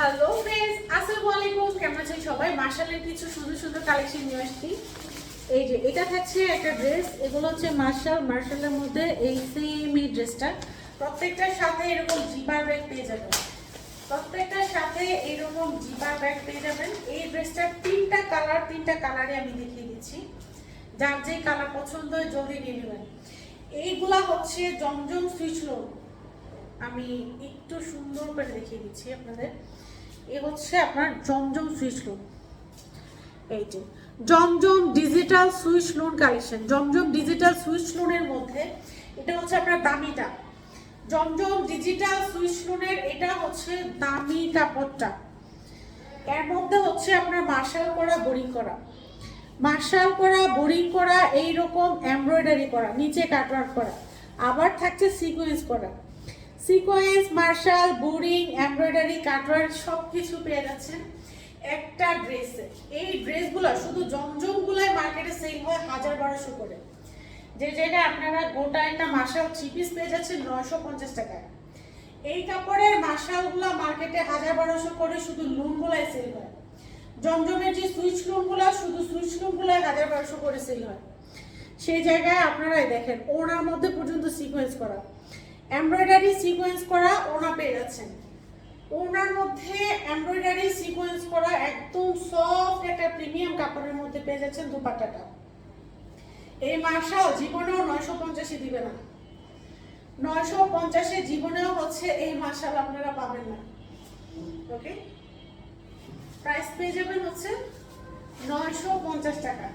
Hello friends, আসসালামু আলাইকুম। কেমন আছেন সবাই? মার্শালের কিছু সুন্দর সুন্দর কালেকশন নিয়ে আসছি। এই যে, এটা থাকছে একটা ড্রেস এগুলো হচ্ছে মার্শাল, মার্শালের মধ্যে এই সেম এই ড্রেসটা প্রত্যেকটার সাথে এরকম জিপার ব্যাগ পেয়ে যাবেন। প্রত্যেকটার সাথে এরকম জিপার ব্যাগ পেয়ে যাবেন। এই ড্রেসটার তিনটা কালার তিনটা কালারে আমি দেখিয়ে দিচ্ছি। যার যে কালার পছন্দ হয়, জলদি নিয়ে নেবেন। এইগুলা হচ্ছে জমজম সুইচ লোন আমি একটু সুন্দর করে দেখিয়ে দিচ্ছি আপনাদের। এ হচ্ছে আপনার জমজম সুইচ লোন এই যে, Zamzam digital switch loan collection Zamzam digital switch লোনের মধ্যে এটা হচ্ছে আপনার দামিটা। জমজম ডিজিটাল সুইচ লোনের এটা হচ্ছে দামি কাপড়টা এর মধ্যে হচ্ছে আপনার মার্শাল করা বোরিং করা। মার্শাল করা বোরিং করা এই রকম এমব্রয়ডারি করা, নিচে কাটওয়ার্ক করা। আবার থাকছে সিকোয়েন্স করা। Sequence, marshal, boring, embroidery cutwork সব কিছু পেয়ে যাচ্ছেন একটা ড্রেসে। এই ড্রেসগুলো শুধু জমজমগুলাই মার্কেটে সেল হয় হাজার বারোশো করে। যে জায়গায় আপনারা গোটা একটা মার্শাল থ্রি পিস পেয়ে যাচ্ছেন নয়শো পঞ্চাশ টাকায়। এই কাপড়ের মার্শালগুলো মার্কেটে হাজার বারোশো করে শুধু লুনগুলাই সেল হয়। জমজমের যে সুইচ লুমগুলো শুধু সুইচ লুমগুলো হাজার বারোশো করে সেল হয়। সেই জায়গায় আপনারাই দেখেন, ওনার মধ্যে পর্যন্ত সিকোয়েন্স করা। এমব্রয়ডারি সিকোয়েন্স করা ওনা পেয়ে যাচ্ছেন। ওনার মধ্যে এমব্রয়ডারি সিকোয়েন্স করা একদম সফট একটা প্রিমিয়াম কাপড়ের মধ্যে পেয়ে যাচ্ছেন দুপাট্টাটা। এই মার্শাল জীবনেও নয়শো পঞ্চাশে দিবে না। নয়শো পঞ্চাশে জীবনেও হচ্ছে এই মার্শাল আপনারা পাবেন না। ওকে প্রাইস পেয়ে যাবেন হচ্ছে নয়শো পঞ্চাশ টাকা।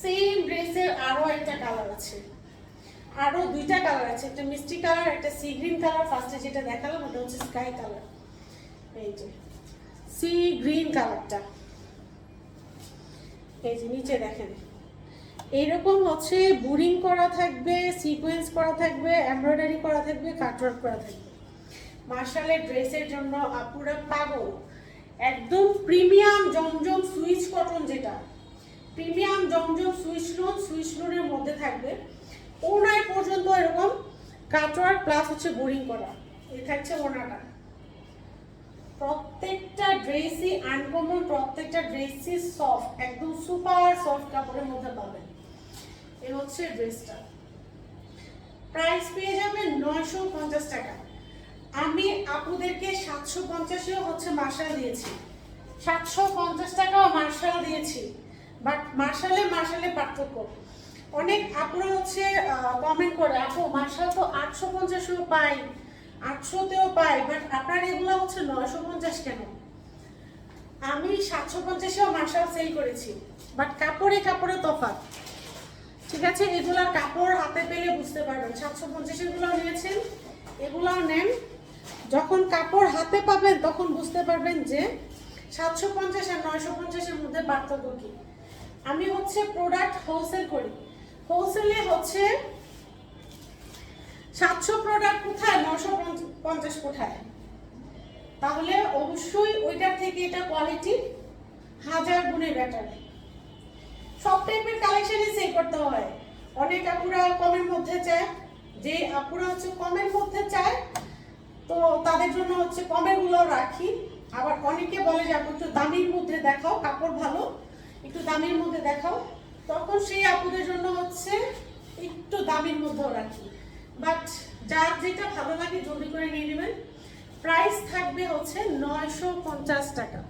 সেম ড্রেসের আরও একটা কালার আছে। আরও দুইটা কালার আছে। একটা মিষ্টি কালার একটা সি গ্রিন কালার ফার্স্টে যেটা দেখালাম, ওটা হচ্ছে স্কাই কালার এই যে সি গ্রিন কালারটা এই যে, নিচে দেখেন। এইরকম হচ্ছে বুরিং করা থাকবে সিকোয়েন্স করা থাকবে এমব্রয়ডারি করা থাকবে কাটওয়ার্ক করা থাকবে। মার্শালের ড্রেসের জন্য আপুরা পাগল। একদম প্রিমিয়াম জমজম সুইচ কটন যেটা। প্রিমিয়াম জমজম সুইচ লোন সুইচ লোনের মধ্যে থাকবে। পর্যন্ত এরকম কাটওয়ার্ক প্লাস হচ্ছে বোরিং করা। এই থাকছে ওনাটা প্রত্যেকটা ড্রেসই আনকমন প্রত্যেকটা ড্রেসই সফট একদম সুপার সফট কাপড়ের মধ্যে পাবেন। এ হচ্ছে ড্রেসটা প্রাইস পেয়ে যাবেন নয়শো পঞ্চাশ টাকা। আমি আপুদেরকে সাতশো পঞ্চাশেও হচ্ছে মার্শাল দিয়েছি। সাতশো পঞ্চাশ টাকাও মার্শাল দিয়েছি। বাট মার্শালে মার্শালে পার্থক্য। অনেক আপুরা হচ্ছে কমেন্ট করে, আপু, মার্শাল তো আটশো পঞ্চাশেও পাই, আটশোতেও পাই বাট আপনার এগুলো হচ্ছে নয়শো পঞ্চাশ কেন? আমি সাতশো পঞ্চাশেও মার্শাল সেল করেছি বাট কাপড়ে কাপড়ে তফাৎ। ঠিক আছে এগুলার কাপড় হাতে পেলে বুঝতে পারবেন। সাতশো পঞ্চাশেরগুলো নিয়েছেন, এগুলাও নেন। যখন কাপড় হাতে পাবেন, তখন বুঝতে পারবেন যে সাতশো পঞ্চাশ আর নয়শো পঞ্চাশের মধ্যে পার্থক্য কি। আমি হচ্ছে প্রোডাক্ট হোলসেল করি। হোলসেলে হচ্ছে প্রোডাক্ট কোথায়? নশো পঞ্চাশ কোথায়? তাহলে অবশ্যই ওইটার থেকে এটা কোয়ালিটি হাজার গুণে বেটার সব টাইপের কালেকশনই সেল করতে হয়। অনেক আপুরা কমের মধ্যে চায়, যে আপুরা হচ্ছে কমের মধ্যে চায়, তো তাদের জন্য হচ্ছে কমেরগুলো রাখি। আবার অনেকে বলে যে, আপু, একটু দামির মধ্যে দেখাও, কাপড় ভালো, একটু দামির মধ্যে দেখাও। তখন সেই আপুদের জন্য হচ্ছে একটু দামির মধ্যেও রাখি। বাট যার যেটা ভালো লাগে জলদি করে নিয়ে নেবেন। প্রাইস থাকবে হচ্ছে নয়শো পঞ্চাশ টাকা।